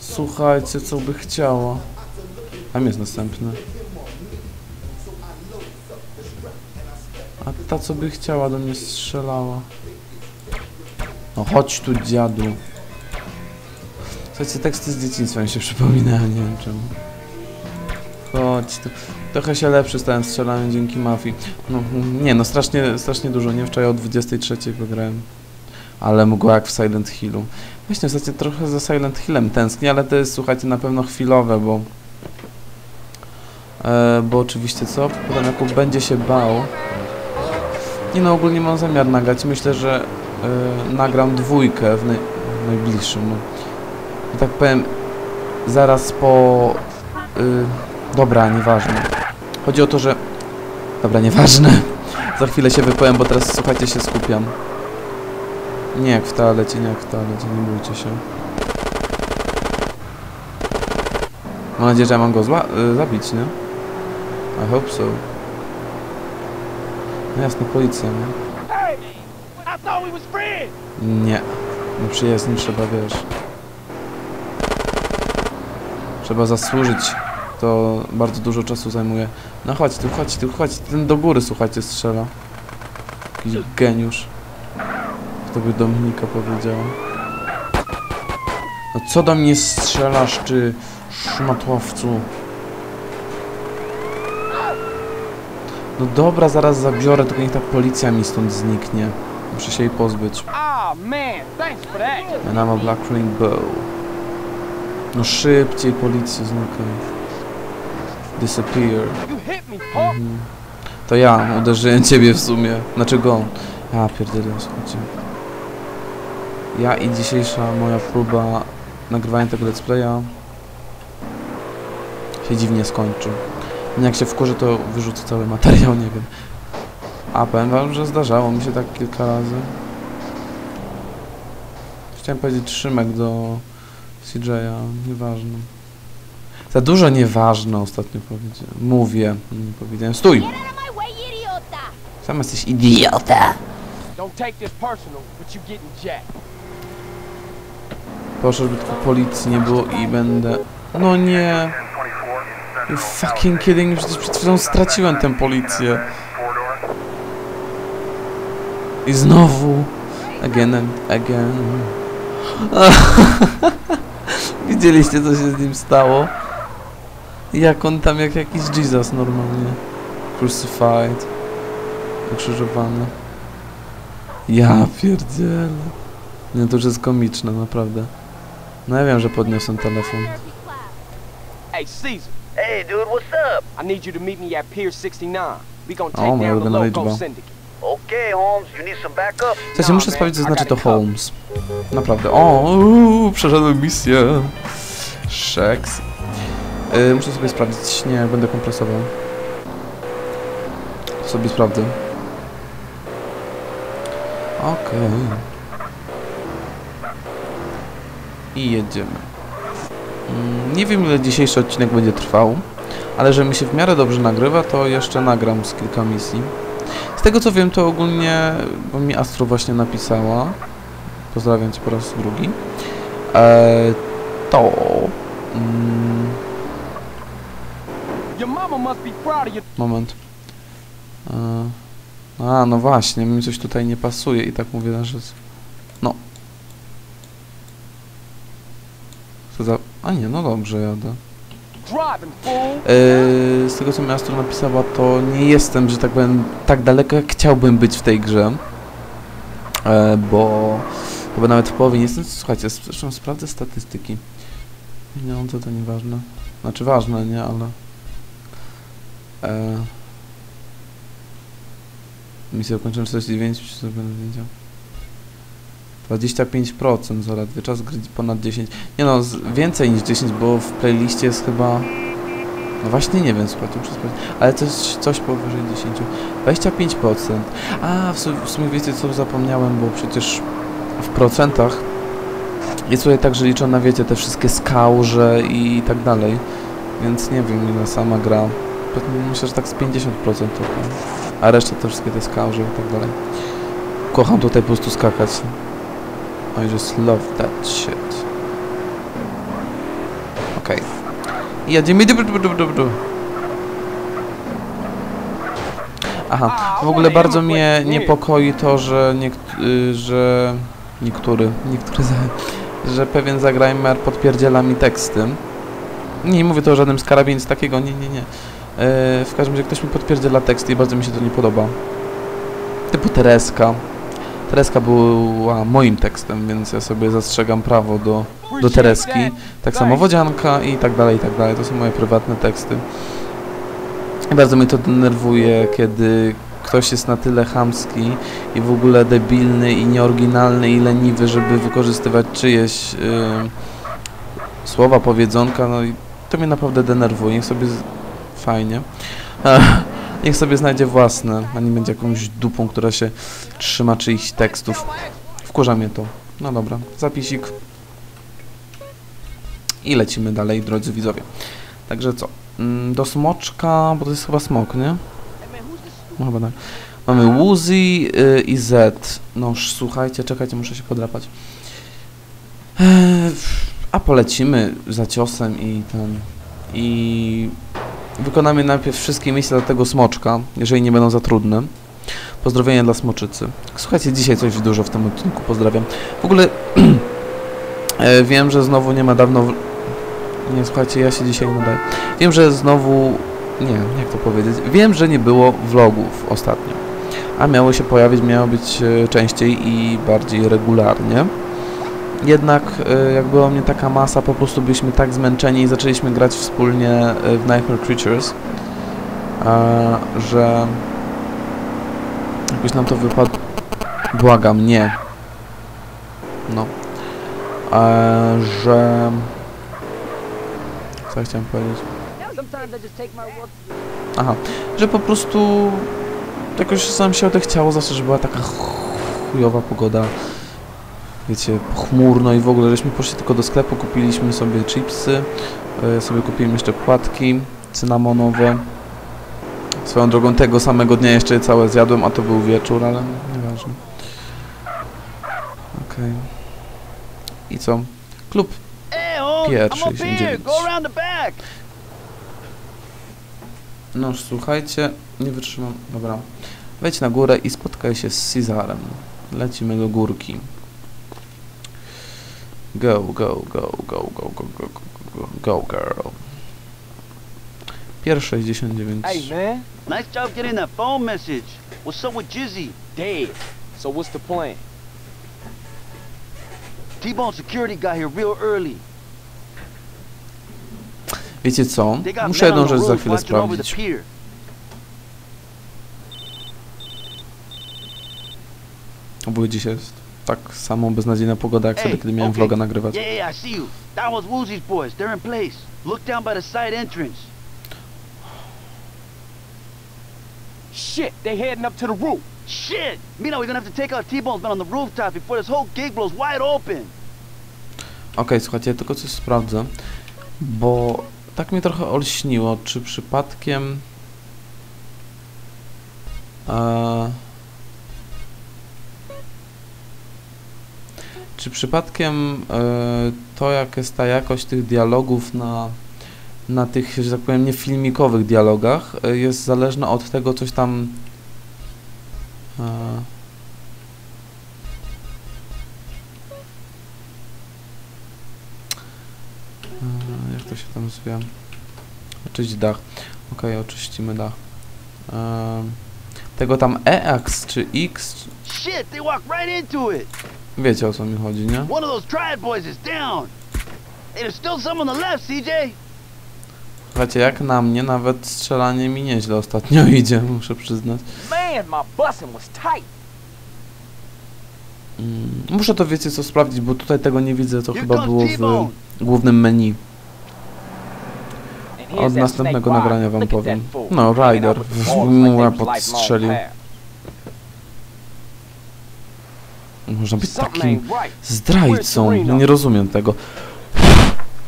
Słuchajcie, co by chciała. Tam jest następny. A ta, co by chciała, do mnie strzelała. No chodź tu, dziadu. Słuchajcie, teksty z dzieciństwa mi się przypominają, nie wiem czemu. Chodź tu. Trochę się lepszy stałem w strzelaniu dzięki mafii. No, nie no, strasznie, strasznie dużo, nie? Wczoraj o 23 wygrałem. Ale mgła jak w Silent Hillu. Właśnie, ostatnio trochę za Silent Hillem tęsknię, ale to jest, słuchajcie, na pewno chwilowe, bo... E, bo oczywiście co? Potem Jakub będzie się bał. Nie no, ogólnie mam zamiar nagrać. Myślę, że e, nagram dwójkę w, naj, w najbliższym. No. I tak powiem, zaraz po... Y, dobra, nieważne. Chodzi o to, że... Dobra, nieważne. Za chwilę się wypowiem, bo teraz, słuchajcie, się skupiam. Nie jak w toalecie, nie jak w toalecie, nie bójcie się. Mam nadzieję, że ja mam go zła y, zabić, nie? I hope so. No jasne, policja, nie? Nie. No przyjaźni trzeba, wiesz. Trzeba zasłużyć. To bardzo dużo czasu zajmuje. No chodź tu, chodź tu, chodź. Ten do góry, słuchajcie, strzela. Jakiś geniusz. Kto by Dominika powiedziała. No co do mnie strzelasz, ty szmatłowcu? No dobra, zaraz zabiorę, tylko niech ta policja mi stąd zniknie. Muszę się jej pozbyć. Oh man, thanks for that. And I'm a Black Rainbow. No szybciej, policja znikaj. Disappear. Mhm. To ja uderzyłem ciebie w sumie. Znaczy go. Ja pierdolę, słuchajcie. Ja i dzisiejsza moja próba nagrywania tego let's playa się dziwnie skończy. Jak się wkurzy, to wyrzucę cały materiał, nie wiem. A powiem wam, że zdarzało mi się tak kilka razy. Chciałem powiedzieć Szymek do CJ'a, nieważne. Za dużo nieważne ostatnio powiedziałem. Mówię, nie powiedziałem. Stój! Sam jesteś idiota! Don't take this personal, but you getting jacked. Proszę, żeby tylko policji nie było i będę... No nie! You fucking kidding me, przecież przed chwilą straciłem tę policję. I znowu... Again and again... Widzieliście, co się z nim stało? Jak on tam, jak jakiś Jesus normalnie. Crucified. Ukrzyżowany. Ja pierdzielę. Nie, to już jest komiczne, naprawdę. No ja wiem, że podniosłem telefon. Hey, Caesar, Hey, dude, what's up? I need you to meet me at Pier 69. We gonna O, take down the local syndicate. Okay, Holmes, you need some backup? Słuchajcie, muszę sprawdzić, co znaczy to Holmes. Naprawdę. O, uuu, przeszedłem misję. Szeks. Yy, muszę sobie sprawdzić. Nie, będę kompresował. Sobie sprawdzę. Okej. I jedziemy. Mm, Nie wiem, ile dzisiejszy odcinek będzie trwał, ale że mi się w miarę dobrze nagrywa, to jeszcze nagram z kilka misji. Z tego co wiem, to ogólnie, bo mi Astro właśnie napisała, pozdrawiam Cię po raz drugi, e, to... Mm, moment. E, a, no właśnie, mi coś tutaj nie pasuje i tak mówię, że... z- No. Co za... A nie, no dobrze jadę. Yy, z tego co mi Astro napisała, to nie jestem, że tak powiem, tak daleko jak chciałbym być w tej grze. E, bo chyba nawet w połowie nie jestem. Słuchajcie, zresztą sprawdzę statystyki. Pieniądze to nieważne. Znaczy ważne, nie, ale... E, misję ukończyłem 49, czy sobie będę wiedział. 25% zaledwie, czas gry ponad 10. Nie no, więcej niż 10, bo w playliście jest chyba... No właśnie nie wiem, muszę sprawdzić. Ale coś, coś powyżej 10. 25%. A, w, w sumie wiecie co, zapomniałem, bo przecież w procentach jest tutaj tak, że liczona, wiecie, te wszystkie skałże i tak dalej. Więc nie wiem, ile sama gra. Myślę, że tak z 50% tylko. A reszta to wszystkie te skałże i tak dalej. Kocham tutaj po prostu skakać. I just love that shit. Okej. I Jedziemy. Aha, w ogóle bardzo mnie niepokoi to, że, niekt- y, że niektóry, niektóry, że pewien zagrajmer podpierdziela mi teksty. Nie mówię to o żadnym skarabie, nic takiego, nie, nie, nie. E, w każdym razie ktoś mi podpierdziela teksty i bardzo mi się to nie podoba. Typu Tereska. Tereska była moim tekstem, więc ja sobie zastrzegam prawo do, do Tereski. Tak samo Wodzianka i tak dalej, i tak dalej. To są moje prywatne teksty. I bardzo mnie to denerwuje, kiedy ktoś jest na tyle chamski i w ogóle debilny i nieoryginalny i leniwy, żeby wykorzystywać czyjeś y, słowa, powiedzonka, no i to mnie naprawdę denerwuje. Niech sobie... Z... Fajnie. Niech sobie znajdzie własne, a nie będzie jakąś dupą, która się trzyma czyichś tekstów. Wkurza mnie to. No dobra, zapisik. I lecimy dalej, drodzy widzowie. Także co? Mm, Do smoczka, bo to jest chyba smok, nie? No chyba tak. Mamy Woozy i Z. No już słuchajcie, czekajcie, muszę się podrapać. A polecimy za ciosem i ten... I wykonamy najpierw wszystkie miejsca dla tego smoczka, jeżeli nie będą za trudne. Pozdrowienia dla smoczycy. Słuchajcie, dzisiaj coś dużo w tym odcinku, pozdrawiam. W ogóle e, wiem, że znowu nie ma dawno... W... Nie, słuchajcie, ja się dzisiaj nadaję. Wiem, że znowu... Nie, jak to powiedzieć? Wiem, że nie było vlogów ostatnio. A miały się pojawić, miało być e, częściej i bardziej regularnie. Jednak e, jak była mnie taka masa, po prostu byliśmy tak zmęczeni i zaczęliśmy grać wspólnie e, w Nightmare Creatures, że jakoś nam to wypadło. Błagam, nie. No. Że... Co chciałem powiedzieć? Aha, że po prostu jakoś sam się odechciało, zawsze, że była taka chujowa pogoda. Wiecie, chmurno i w ogóle, żeśmy poszli tylko do sklepu, kupiliśmy sobie chipsy, e, sobie kupiłem jeszcze płatki cynamonowe. Swoją drogą tego samego dnia jeszcze je całe zjadłem, a to był wieczór, ale nieważne. Okej. I co? Klub here. 69. Go around the back. No już słuchajcie, nie wytrzymam. Dobra. Wejdź na górę i spotkaj się z Cezarem. Lecimy do górki. Go, go, go, go, go, go, go, go, go, go, girl. Pier 69. Hey, man. Nice job getting that phone message. What's up with Jizzy? Dead. So what's the plan? T-Bone security got here real early. Wiecie co? Muszę jedną rzecz za chwilę sprawdzić. dzisiaj jest tak samo beznadziejna pogoda jak Ej, wtedy, kiedy miałem okej. vloga nagrywać. Yeah, yeah, I see you. That was Woozy's boys. They're in place. Look down by the side entrance. Shit, they heading up to the roof. Shit! Mina, we're gonna have to take out T-Bone's men on the rooftop before this whole gig blows wide open. Okej, słuchajcie, tylko coś sprawdzę, bo tak mnie trochę olśniło, czy przypadkiem... E, czy przypadkiem e, to, jak jest ta jakość tych dialogów na, na tych, że tak powiem, niefilmikowych dialogach, e, jest zależna od tego, coś tam... E, Jak to się tam zwie? Oczyść dach. Okej, oczyścimy dach. Tego tam EX czy X, Shit, they walked right into it. Wiecie o co mi chodzi, nie? One of those triad boys is down. There's still some on the left, CJ. Słuchajcie, jak na mnie, nawet strzelanie mi nieźle ostatnio idzie, muszę przyznać. Man, my busing was tight. Mm, muszę to, wiecie co, sprawdzić, bo tutaj tego nie widzę, to chyba było w głównym menu. Od następnego nagrania wam powiem. No, Ryder, mu like można być takim zdrajcą? Nie rozumiem tego.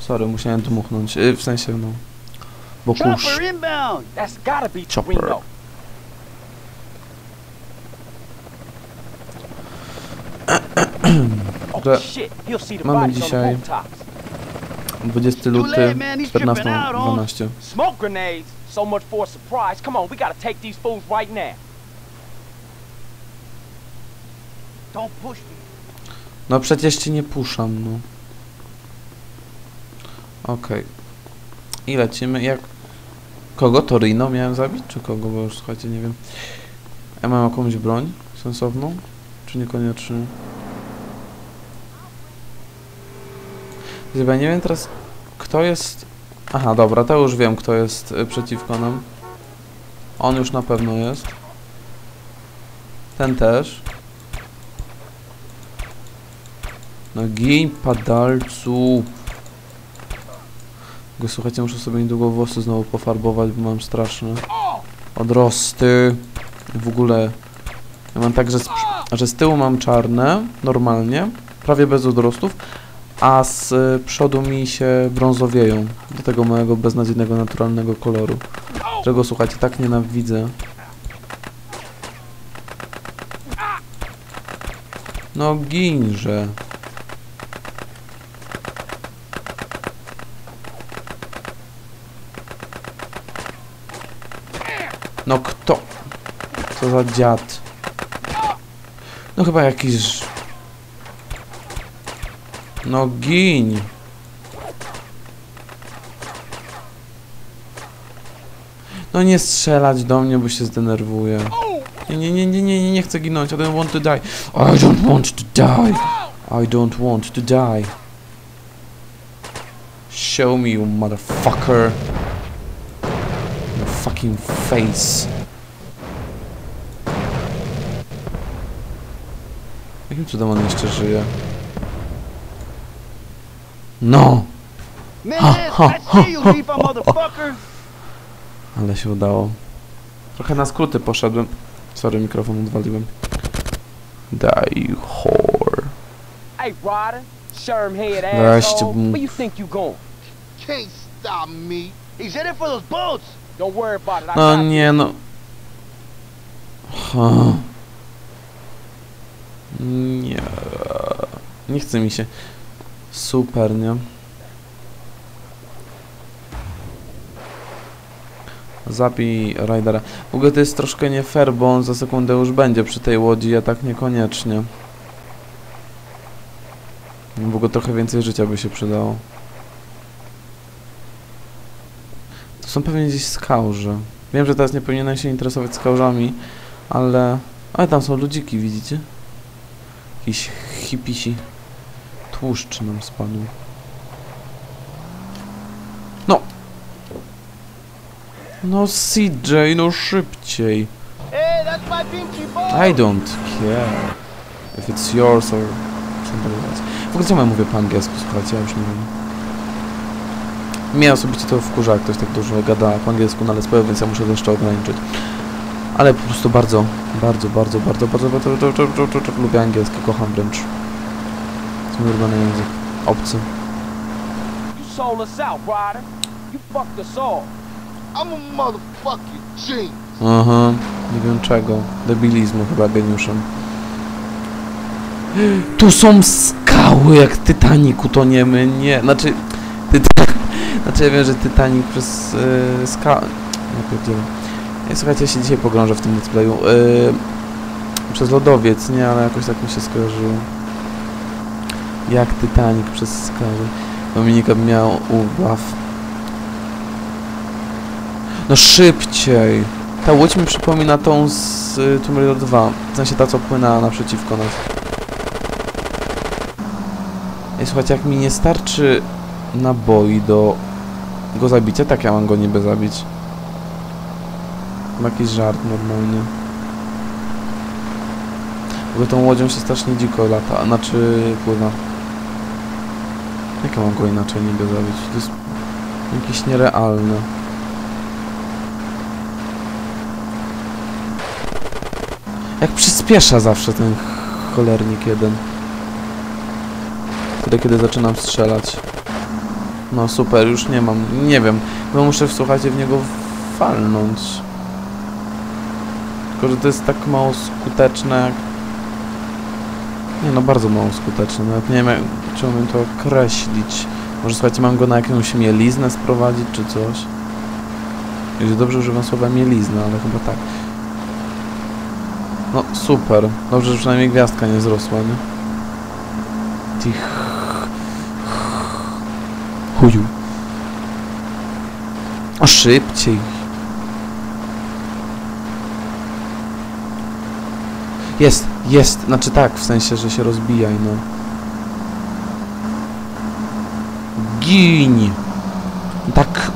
Sorry, musiałem dmuchnąć. Y, w sensie, no... Bo kurz... Chopper. Że mamy dzisiaj 20 luty 14.12. No przecież cię nie puszam, no. Okej. I lecimy, jak... Kogo? Torino miałem zabić? Czy kogo? Bo już, słuchajcie, nie wiem. Ja mam jakąś broń sensowną? Czy niekoniecznie? Chyba nie wiem teraz, kto jest... Aha, dobra, to już wiem, kto jest y, przeciwko nam. On już na pewno jest. Ten też. No gin padalcu. Go słuchajcie, muszę sobie niedługo włosy znowu pofarbować, bo mam straszne odrosty. W ogóle ja mam tak, że z, że z tyłu mam czarne, normalnie, prawie bez odrostów, a z przodu mi się brązowieją do tego mojego beznadziejnego, naturalnego koloru. Czego słuchajcie, tak nienawidzę. No ginże. No kto? Co za dziad? No chyba jakiś... No gin. No nie strzelać do mnie, bo się zdenerwuję. Nie, nie, nie, nie, nie, nie, nie chcę ginąć. I don't want to die. I don't want to die. I don't want to die. Show me, you motherfucker. Fucking face. Jakim cudem on jeszcze żyje? No! Ha. Ale się udało. Trochę na skróty poszedłem. Sorry, mikrofon odwaliłem. Daj whore. Hey, Ryder, sherm head Weźcie asshole. Where you think you going? Can't stop me. He's headed for those boats. No nie no. Ha. Nie. Nie chce mi się. Super, nie? Zabij Raidera. W ogóle to jest troszkę nie fair, bo on za sekundę już będzie przy tej łodzi, a tak niekoniecznie. W ogóle trochę więcej życia by się przydało. To są pewnie gdzieś skałże. Wiem, że teraz nie powinienem się interesować skałżami, ale... Ale tam są ludziki, widzicie? Jakiś hipisi. Tłuszcz nam spadł. No! No CJ, no szybciej. I don't care if it's yours or somebody else. W ogóle co ja mówię po angielsku, słuchajcie, ja już nie wiem. Mnie osobiście to wkurza, jak ktoś tak dużo gada po angielsku na Play, więc ja muszę to jeszcze ograniczyć. Ale po prostu bardzo, bardzo, bardzo, bardzo, bardzo, bardzo, bardzo, bardzo, bardzo, bardzo lubię angielski, kocham wręcz. To jest mój ulubiony język. Obcy. Aha, nie wiem czego. Debilizmu chyba geniuszem. Tu są skały, jak Titanic utoniemy. Nie, znaczy... Znaczy ja wiem, że Titanic przez yy, ska... Nie pierdzielę. Nie, słuchajcie, ja się dzisiaj pogrążę w tym let's playu. Yy, przez lodowiec, nie, ale jakoś tak mi się skojarzyło. Jak Titanic przez skały. Dominika miał ubaw. No szybciej! Ta łódź mi przypomina tą z y, Tomb Raider 2. W sensie ta, co płynęła naprzeciwko nas. Ej, słuchajcie, jak mi nie starczy naboi do go zabicia, tak ja mam go niby zabić. Ma jakiś żart normalny. W ogóle tą łodzią się strasznie dziko lata, znaczy pływa. Jak ja mam go inaczej niby zabić? To jest jakieś nierealne. Jak przyspiesza zawsze ten cholernik jeden. Wtedy, kiedy zaczynam strzelać. No super, już nie mam, nie wiem, bo muszę słuchajcie w niego walnąć. Tylko, że to jest tak mało skuteczne jak... Nie no, bardzo mało skuteczne, nawet nie wiem jak, umiem to określić. Może słuchajcie, mam go na jakąś mieliznę sprowadzić, czy coś? Jeśli dobrze używam słowa mielizna, ale chyba tak. No, super. Dobrze, że przynajmniej gwiazdka nie zrosła, nie? Tich... Chuju. A szybciej. Jest, jest. Znaczy tak, w sensie, że się rozbijaj, no. Gin. Tak.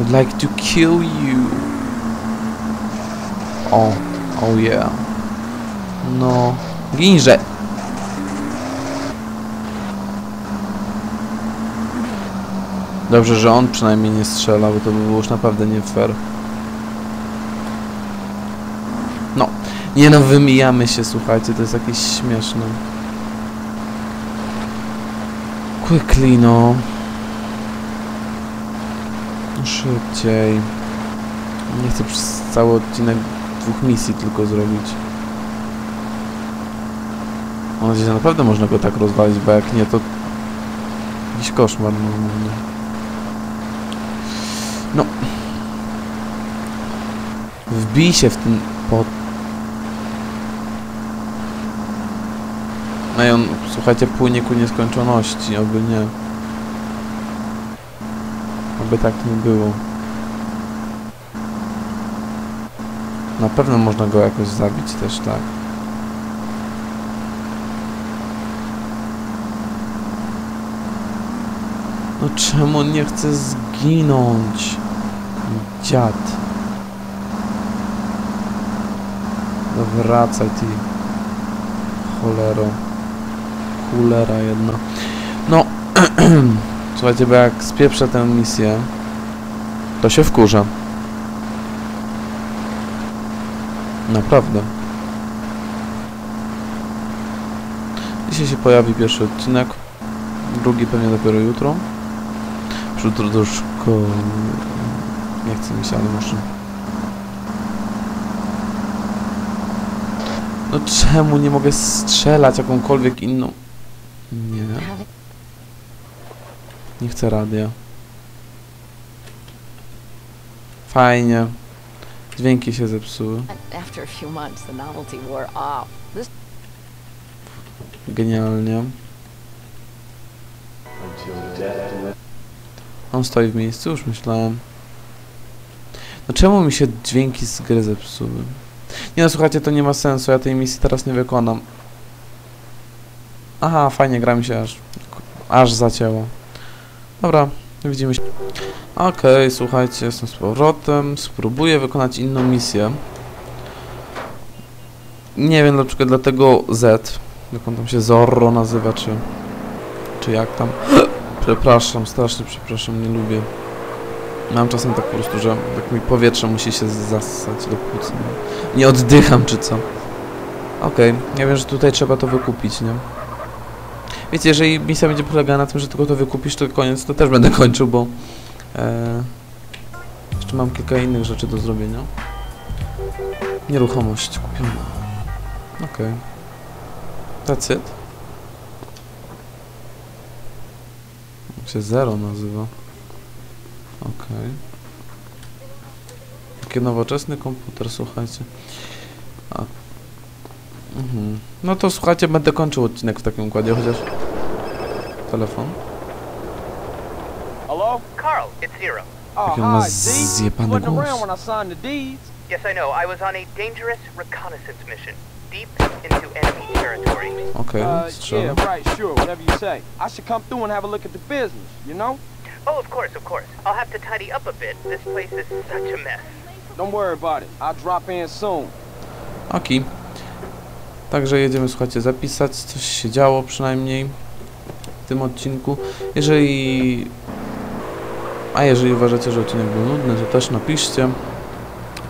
I'd like to kill you. O, oh yeah. No, ginże. Dobrze, że on przynajmniej nie strzela, bo to by było już naprawdę nie fair. No, nie no, wymijamy się, słuchajcie, to jest jakieś śmieszne. Quickly, no. Szybciej. Nie chcę przez cały odcinek dwóch misji tylko zrobić. Mam nadzieję, że naprawdę można go tak rozwalić, bo jak nie, to jakiś koszmar normalny. Wbij się w ten pot. No i on, słuchajcie, płynie ku nieskończoności, oby nie. Oby tak nie było. Na pewno można go jakoś zabić też, tak. No czemu on nie chce zginąć? Dziad. No wracaj ty. Cholero. Kulera jedna. No. Słuchajcie, bo jak spieprzę tę misję, to się wkurzę. Naprawdę. Dzisiaj się pojawi pierwszy odcinek. Drugi pewnie dopiero jutro. Jutro do szkoły. Nie chcę mi się, ale muszę. No czemu nie mogę strzelać jakąkolwiek inną? Nie. Nie chcę radia. Fajnie. Dźwięki się zepsuły. Genialnie. On stoi w miejscu, już myślałem. No czemu mi się dźwięki z gry zepsuły? Nie no, słuchajcie, to nie ma sensu, ja tej misji teraz nie wykonam. Aha, fajnie, gra mi się aż, aż zacięło. Dobra, widzimy się. Okej, słuchajcie, jestem z powrotem. Spróbuję wykonać inną misję. Nie wiem, na przykład dlatego Z, jak on tam się Zorro nazywa, czy... Czy jak tam... Przepraszam, strasznie przepraszam, nie lubię. Mam czasem tak po prostu, że tak mi powietrze musi się zassać do płuc. Nie, nie oddycham, czy co. Okej, ja wiem, że tutaj trzeba to wykupić, nie? Wiecie, jeżeli misja będzie polegała na tym, że tylko to wykupisz, to koniec, to też będę kończył, bo... E, jeszcze mam kilka innych rzeczy do zrobienia. Nieruchomość kupiona. Okej. That's it. Jak się Zero nazywa. Okej. Taki nowoczesny komputer, słuchajcie. A. Mhm. No to słuchajcie, będę kończył odcinek w takim układzie, chociaż... Telefon? Hello? Carl, it's Zero. Oh, Jaki on ma hi, D. zjebany Wasn't głos. around when I signed the deeds. Yes, I know. I was on a dangerous reconnaissance mission, deep into enemy territory. Okej, Uh, strzelam. yeah, right, sure, whatever you say. I should come through and have a look at the business, you know? Oh, of course, of course. I'll have to tidy up a bit. This place is such a mess. Don't worry about it. I'll drop in soon. Oki. Także jedziemy, słuchajcie, zapisać. Coś się działo przynajmniej w tym odcinku. Jeżeli... A jeżeli uważacie, że odcinek był nudny, to też napiszcie.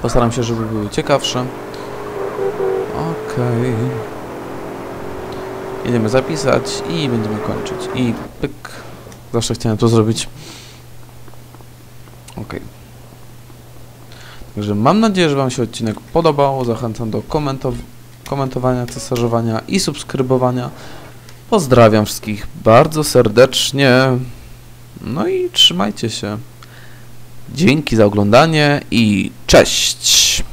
Postaram się, żeby były ciekawsze. Okej. Jedziemy zapisać i będziemy kończyć. I pyk. Zawsze chciałem to zrobić. Okej. Także mam nadzieję, że Wam się odcinek podobał. Zachęcam do komentow komentowania, cesarzowania i subskrybowania. Pozdrawiam wszystkich bardzo serdecznie. No i trzymajcie się. Dzięki za oglądanie i cześć!